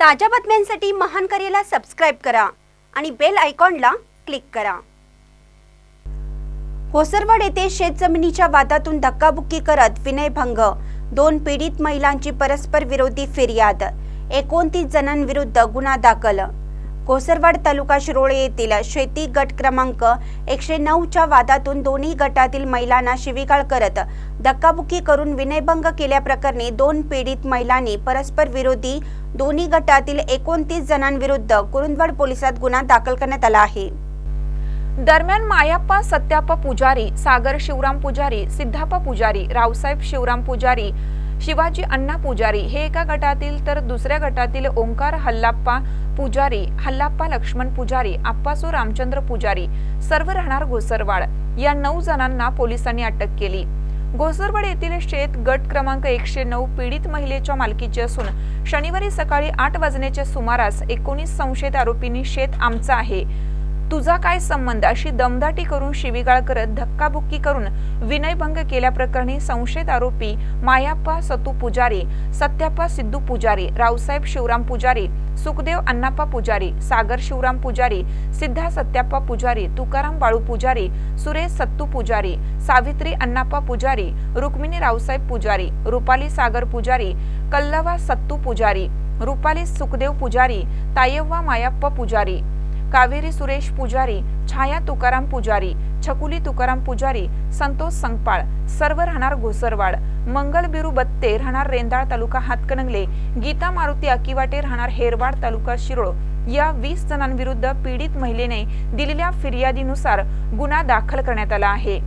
ताज्या बातम्यांसाठी महान करेला सबस्क्राईब करा आणि बेल आयकॉनला क्लिक करा. होसरवड येथे शेतजमिनीच्या वादातून धक्काबुक्की करत विनयभंग दोन पीडित महिलांची परस्पर विरोधी फिर्याद. एकोणतीस जणांविरुद्ध गुन्हा दाखल. कोसरवाड तालुका शिरोळे येथील शेती गट क्रमांक एकशे नऊच्या वादातून दोन्ही गटातील महिलांना शिवीगाळ करत धक्काबुक्की करून विनयभंग केल्याप्रकरणी दोन पीडित महिलांनी परस्पर विरोधी दोन्ही गटातील एकोणतीस जणांविरुद्ध कुरुंदवाड पोलिसात गुन्हा दाखल करण्यात आला आहे. दरम्यान मायाप्पा सत्याप्पा पुजारी सागर शिवराम पुजारी सिद्धाप्पा पुजारी रावसाहेब शिवराम पुजारी शिवाजी अण्णा पुजारी हे एका गटातील तर दुसऱ्या गटातील ओंकार हल्लाप्पा पुजारी हल्लाप्पा लक्ष्मण पुजारी आप्पासो रामचंद्र पुजारी सर्व राहणार घोसरवाड. या नऊ जणांना पोलिसांनी अटक केली. घोसरवाड येथील शेत गट क्रमांक एकशे नऊ पीडित महिलेच्या मालकीचे असून शनिवारी सकाळी आठ वाजण्याच्या सुमारास एकोणीस संशयित आरोपींनी शेत आमचं आहे. तुझा काय संबंध? अशी दमदाटी करून शिवीगाळ करत धक्काबुक्की करून विनयभंग केल्याप्रकरणी संशयित आरोपी मायाप्पा सतू पुजारी सत्याप्पा सिद्धू पुजारी रावसाहेब शिवराम पुजारी सुखदेव अण्णाप्पा पुजारी सागर शिवराम पुजारी सिद्धा सत्याप्पा पुजारी तुकाराम बाळू पुजारी सुरेश सत्तू पुजारी सावित्री अण्णाप्पा पुजारी रुक्मिणी रावसाहेब पुजारी रुपाली सागर पुजारी कल्लवा सत्तू पुजारी रुपाली सुखदेव पुजारी तायव्वा मायाप्पा पुजारी कावेरी सुरेश पुजारी छाया तुकाराम पुजारी छकुली तुकाराम पुजारी संतोष संगपाळ सर्व राहणार घोसरवाड मंगल बिरू बत्ते राहणार रेंदाळ तालुका हातकणंगले गीता मारुती अकिवाटे राहणार हेरवाड तालुका शिरोळ. या वीस जणांविरुद्ध पीडित महिलेने दिलेल्या फिर्यादीनुसार गुन्हा दाखल करण्यात आला आहे.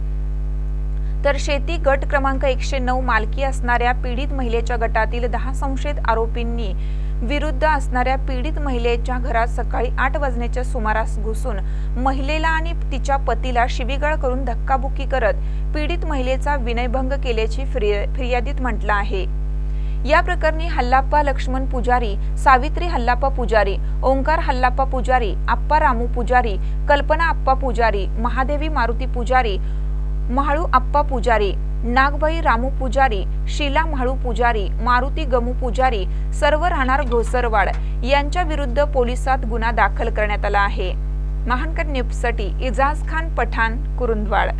तर शेती गट क्रमांक एकशे नऊ मालकी असणाऱ्या पीडित महिलेच्या गटातील दहा संशयित आरोपींनी विरुद्ध असणाऱ्या पीडित महिलेच्या घरात सकाळी आठ वाजण्याच्या सुमारास घुसून महिलेला आणि तिच्या पतीला शिबीगाळ करून धक्काबुक्की करत पीडित महिलेचा विनयभंग केल्याची फिर्या- फिर्यादीत म्हटलं आहे. या प्रकरणी हल्लाप्पा लक्ष्मण पुजारी सावित्री हल्लाप्पा पुजारी ओंकार हल्लाप्पा पुजारी आप्पा रामू पुजारी कल्पना आप्पा पुजारी महादेवी मारुती पुजारी म्हाळू आप्पा पुजारी नागबाई रामू पुजारी शीला म्हाळू पुजारी मारुती गमू पुजारी सर्व राहणार घोसरवाड यांच्या विरुद्ध पोलिसात गुन्हा दाखल करण्यात आला आहे. महानकर निपसटी इजाज खान पठाण कुरुंदवाड.